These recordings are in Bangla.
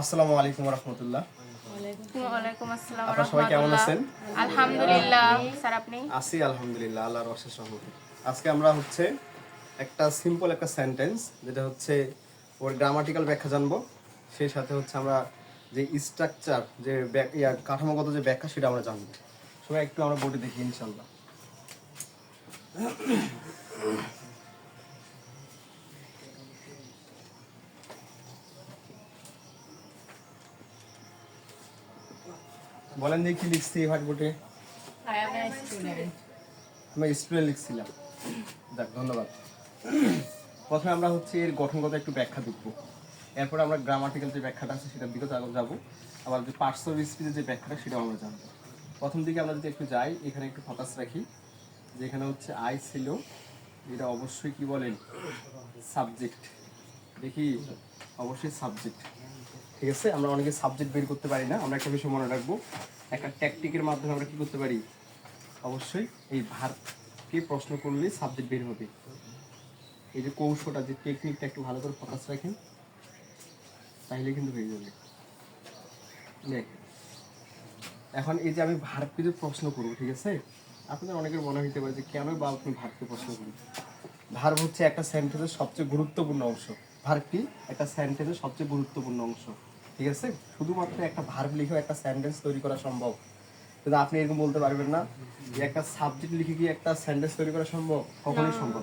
আসসালামু আলাইকুম রহমতুল্লাহ আপনারা সবাই কেমন আছেন? আলহামদুলিল্লাহ। স্যার আপনি? আছি আলহামদুলিল্লাহ আল্লাহর অশেষ রহমতে। আজকে আমরা হচ্ছে একটা সিম্পল একটা সেন্টেন্স যেটা হচ্ছে ওর গ্রামাটিক্যাল ব্যাখ্যা জানব। সেই সাথে হচ্ছে আমরা যে স্ট্রাকচার যে কাঠামোগত যে ব্যাখ্যা সেটা আমরা জানব। সবাই একটু আমরা বোর্ডে দেখি ইনশাল্লাহ বলেন দেখি কি লিখছি হোয়াইট বোর্ডে আই এম এ স্টুডেন্ট লিখছিলাম। যাক ধন্যবাদ। প্রথমে আমরা হচ্ছে এর গঠনগত একটু ব্যাখ্যা দেখব। এরপর আমরা গ্রামাটিক্যাল যে ব্যাখ্যাটা আছে সেটার দিকে যাব যাব। আবার যে পার্টস অফ স্পিচের যে ব্যাখ্যাটা সেটাও আমরা জানব। প্রথম দিকে আমরা যদি একটু যাই এখানে একটু ফোকাস রাখি। যে এখানে হচ্ছে আই ছিল এটা অবশ্যই কি বলেন? সাবজেক্ট দেখি অবশ্যই সাবজেক্ট ঠিক আছে? আমরা অনেকে সাবজেক্ট বের করতে পারি না, আমরা একটা বিষয় মনে রাখব। একটা ট্যাকটিকের মাধ্যমে আমরা কী করতে পারি? অবশ্যই এই ভার্বকে প্রশ্ন করলেই সাবজেক্ট বের হবে। এই যে কৌশলটা, যে টেকনিকটা একটু ভালো করে ফোকাস রাখেন তাহলে কিন্তু হয়ে যাবে। দেখ, এখন এই যে আমি ভার্বকে যে প্রশ্ন করব, ঠিক আছে? আপনাদের অনেকের মনে হইতে পারে যে কেন বা আপনি ভার্বকে প্রশ্ন করুন? ভার্ব হচ্ছে একটা সেন্টেন্সের সবচেয়ে গুরুত্বপূর্ণ অংশ। ভার্ব কি একটা সেন্টেন্সের সবচেয়ে গুরুত্বপূর্ণ অংশ ঠিক আছে? শুধুমাত্র একটা ভার্ব লিখেও একটা সেন্টেন্স তৈরি করা সম্ভব। কিন্তু আপনি এরকম বলতে পারবেন না যে একটা সাবজেক্ট লিখে কি একটা সেন্টেন্স তৈরি করা সম্ভব? কখনোই সম্ভব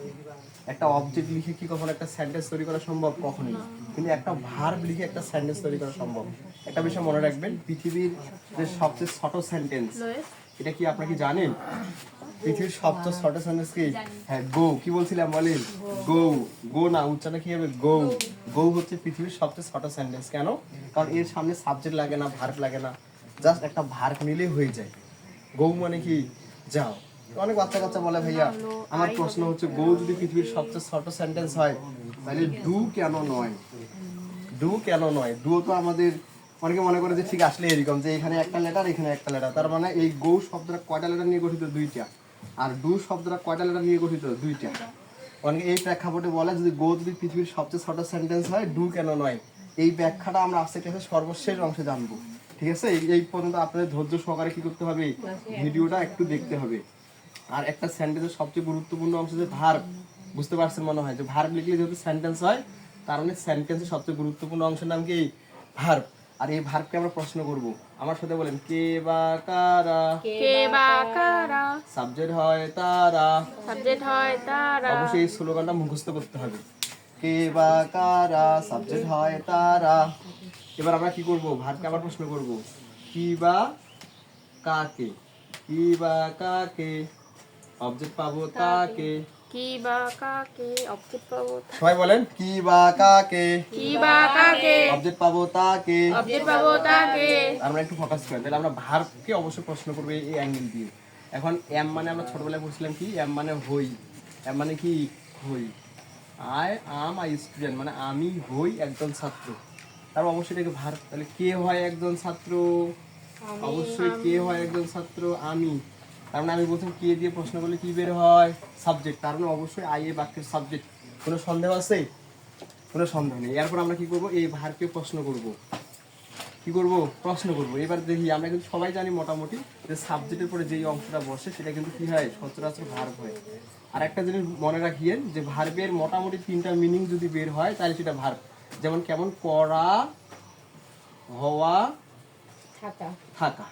একটা অবজেক্ট লিখে কি কখনো একটা সেন্টেন্স তৈরি করা সম্ভব? কখনোই। কিন্তু একটা ভার্ব লিখে একটা সেন্টেন্স তৈরি করা সম্ভব। একটা বিষয় মনে রাখবেন পৃথিবীর যে সবচেয়ে ছোট সেন্টেন্স এটা কি আপনারা কি জানেন? পৃথিবীর সবচেয়ে ছোট কি হ্যাঁ গো কি বলছিলাম বলেন গো। গো না উচ্চারণ কি হবে? গো। গো। হচ্ছে পৃথিবীর সবচেয়ে ছোট সেন্টেন্স কেন? কারণ এর সামনে সাবজেক্ট লাগে না ভার্ব লাগে না। জাস্ট একটা ভার্ব নিলেই হয়ে যায়। গো মানে কি? যাও। অনেক বাচ্চা কাচ্চা বলে ভাইয়া আমার প্রশ্ন হচ্ছে গো যদি পৃথিবীর সবচেয়ে ছোট সেন্টেন্স হয় তাহলে ডু কেন নয়? ডু কেন নয়? ডু তো আমাদের অনেকে মনে করে যে ঠিক আসলে এরকম যে এখানে একটা লেটার এখানে একটা লেটার তার মানে এই গৌ শব্দটা কয়টা লেটার নিয়ে গঠিত? দুইটা। আর ডু শব্দটা কয়টা লেটার নিয়ে গঠিত? দুইটা। অনেকে এই প্রেক্ষাপটে বলে, যদি গো যদি পৃথিবীর সবচেয়ে ছোট সেন্টেন্স হয় ডু কেন নয়? এই ব্যাখ্যাটা আমরা আজকে ক্লাসের সর্বশেষ অংশে জানব। ঠিক আছে? এই- পর্যন্ত আপনাদের ধৈর্য সহকারে কি করতে হবে? ভিডিওটা একটু দেখতে হবে। আর একটা সেন্টেন্সের সবচেয়ে গুরুত্বপূর্ণ অংশ যে ভার্ব বুঝতে পারছেন মনে হয়? যে ভার্ব লিখলে যেহেতু সেন্টেন্স হয়, তার মানে সেন্টেন্সের সবচেয়ে গুরুত্বপূর্ণ অংশের নাম কি? ভার্ব আর এই ভার্বকে আমরা প্রশ্ন করব। আমার সাথে বলেন কে বা কারা? কে বা কারা? সাবজেক্ট হয় তারা। সাবজেক্ট হয় তারা। অবশ্যই এই স্লোগানটা মুখস্থ করতে হবে। কে বা কারা? সাবজেক্ট হয় তারা। এবার আমরা কি করব? ভার্বকে আবার প্রশ্ন করব। কি বা কাকে? কি বা কাকে? অবজেক্ট পাবো তাকে। কি বা কাকে? অবজেক্ট পাবো সবাই বলেন কি বা কাকে? কি বা কাকে? অবজেক্ট পাবো তাকে। অবজেক্ট পাবো তাকে। আমরা একটু ফোকাস করি তাহলে আমরা ভার্বকে অবশ্যই প্রশ্ন করব এই অ্যাঙ্গেল দিয়ে। এখন এম মানে আমরা ছোটবেলায় পড়ছিলাম কি? এম মানে হই এম মানে কি? হই। আই আম আই স্টুডেন্ট মানে আমি হই একজন ছাত্র। তারপর অবশ্যই এটাকে ভার্ব তাহলে কে হয় একজন ছাত্র? অবশ্যই কে হয় একজন ছাত্র? আমি। তার মানে আমি বলছিলাম কে দিয়ে প্রশ্ন করলে কি বের হয়? সাবজেক্ট তার মানে অবশ্যই আই এ বাক্যের সাবজেক্ট কোনো সন্দেহ আছে? কোনো সন্দেহ নেই। এরপর আমরা কি করব? এই ভার্বকে প্রশ্ন করব। কি করব? প্রশ্ন করব। এবার দেখি, আমরা কিন্তু সবাই জানি মোটামুটি যে সাবজেক্টের পরে যেই অংশটা বসে, সেটা কিন্তু কি হয়? সচরাচর ভার্ব হয়। আর একটা জিনিস মনে রাখিয়েন যে ভার্বের মোটামুটি তিনটা মিনিং যদি বের হয়, তাহলে সেটা ভার্ব যেমন কেমন করা হওয়া থাকা।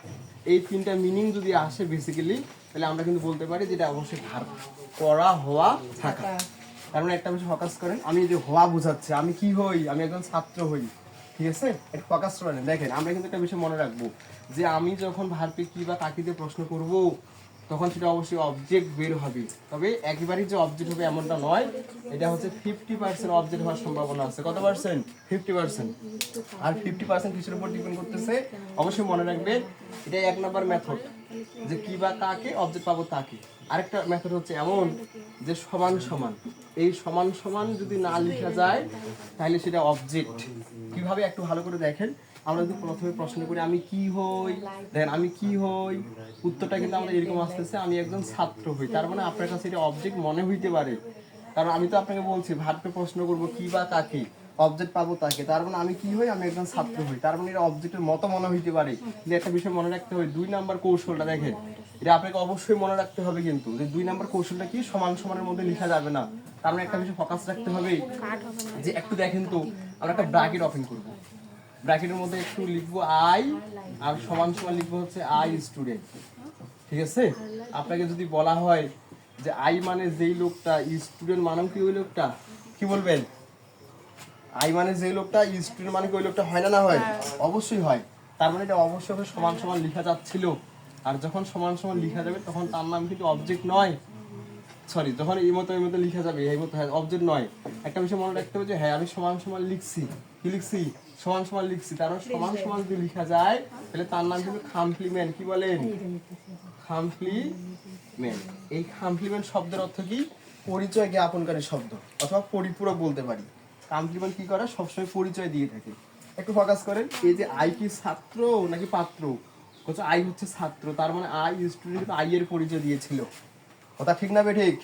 এই তিনটা মিনিং যদি আসে বেসিক্যালি তাহলে আমরা কিন্তু বলতে পারি যেটা অবশ্যই ভার্ব করা হওয়া থাকা। তার মানে একটা বিষয় ফোকাস করেন আমি যে হওয়া বোঝাচ্ছে আমি কি হই? আমি একজন ছাত্র হই। ঠিক আছে? একটু ফোকাস করেন দেখেন আমরা কিন্তু একটা বিষয় মনে রাখব যে আমি যখন ভারপে কি বা তাকিতে প্রশ্ন করব তখন সেটা অবশ্যই অবজেক্ট বের হবে। তবে একেবারেই যে অবজেক্ট হবে এমনটা নয়, এটা হচ্ছে ফিফটি পার্সেন্ট অবজেক্ট হওয়ার সম্ভাবনা আছে। কত পার্সেন্ট ফিফটি পার্সেন্ট আর ফিফটি পার্সেন্ট কিসের উপর ডিপেন্ড করতেছে? অবশ্যই মনে রাখবেন এটা এক নম্বর মেথড যে কি বা কাকে অবজেক্ট পাবো তাকে। আরেকটা মেথড হচ্ছে এমন যে সমান সমান। এই সমান সমান যদি না লেখা যায়, তাহলে সেটা অবজেক্ট কীভাবে একটু ভালো করে দেখেন? আমরা যদি প্রথমে প্রশ্ন করি, আমি কি হই? দেখেন, আমি কি হই? উত্তরটা কিন্তু আমাদের এরকম আসতেছে, আমি একজন ছাত্র হই। তার মানে আপনার কাছে এটা অবজেক্ট মনে হইতে পারে। কারণ আমি তো আপনাকে বলছি ভার্বকে প্রশ্ন করব, কি বা কাকে? অবজেক্ট পাবো তাকে। তার মানে আমি কি হই? আমি একজন ছাত্র হই। তার মানে এটা অবজেক্টের মতো মনে হইতে পারে যে একটা বিষয় মনে রাখতে হবে। দুই নাম্বার কৌশলটা দেখেন। এটা আপনাকে অবশ্যই মনে রাখতে হবে কিন্তু, যে দুই নাম্বার কৌশলটা কি? সমান সমানের মধ্যে লেখা যাবে না। তার মানে একটা বিষয় ফোকাস রাখতে হবে যে একটু দেখেন তো, আমরা একটা ব্র্যাকেট ওপেন করব। ব্র্যাকেটের মধ্যে একটু লিখব আই আর সমান সমান লিখব হচ্ছে আই স্টুডেন্ট ঠিক আছে? আপনাকে যদি বলা হয় যে আই মানে যেই লোকটা স্টুডেন্ট মানেও কি ওই লোকটা? কি বলবেন? আই মানে যেই লোকটা স্টুডেন্ট মানে ওই লোকটা হয় না না হয়? অবশ্যই হয়। তার মানে এটা অবশ্যই সমান সমান লেখা যাচ্ছিল। আর যখন সমান সমান লেখা যাবে তখন তার নাম কিন্তু অবজেক্ট নয়। সরি যখন এই মতো এই মতো লেখা যাবে এই মতো অবজেক্ট নয়। একটা বিষয় মনে রাখতে হবে যে হ্যাঁ আমি সমান সমান লিখছি। কি লিখছি? সমান সমান লিখছি। কারণ সমান সমান যদি লেখা যায় তাহলে তার নাম কিন্তু কমপ্লিমেন্ট কি বলেন? কমপ্লিমেন্ট এই কমপ্লিমেন্ট শব্দের অর্থ কি? পরিচয় জ্ঞাপনকারী শব্দ অথবা পরিপূরক বলতে পারি। কমপ্লিমেন্ট কি করে? সবসময় পরিচয় দিয়ে থাকে। একটু ফোকাস করেন। এই যে আই কি ছাত্র নাকি পাত্র? বলছে আই হচ্ছে ছাত্র তার মানে আই স্টুডেন্ট আই এর পরিচয় দিয়েছিল। কথা ঠিক না বে ঠিক?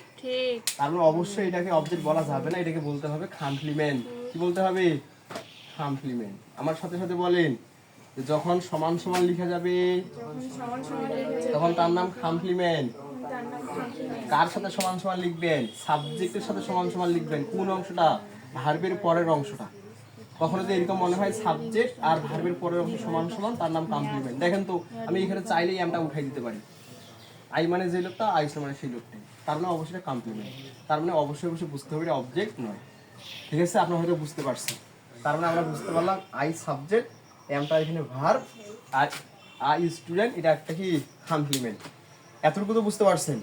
তার মানে অবশ্যই এটাকে অবজেক্ট বলা যাবে না এটাকে বলতে হবে কমপ্লিমেন্ট কি বলতে হবে? কমপ্লিমেন্ট আমার সাথে সাথে বলেন যখন সমান সমান লেখা যাবে তখন তার নাম কমপ্লিমেন্ট কার সাথে সমান সমান লিখবেন? সাবজেক্টের সাথে সমান সমান লিখবেন। কোন অংশটা? ভার্বের পরের অংশটা। কখনো যে এরকম মনে হয় সাবজেক্ট আর ভার্বের পরের অংশ সমান সমান, তার নাম কমপ্লিমেন্ট দেখেন তো, আমি এখানে চাইলেই আমটা উঠাই দিতে পারি। আই মানে যে লোকটা আইস মানে সেই লোকটাই তার মানে অবশ্যই কমপ্লিমেন্ট তার মানে অবশ্যই অবশ্যই বুঝতে হবে অবজেক্ট নয়। ঠিক আছে, আপনার হয়তো বুঝতে পারছেন। তার মানে আমরা বুঝতে পারলাম আই সাবজেক্ট এমটা এখানে ভার্ব আর আই স্টুডেন্ট এটা একটা কি কমপ্লিমেন্ট এতটুকু তো বুঝতে পারছেন।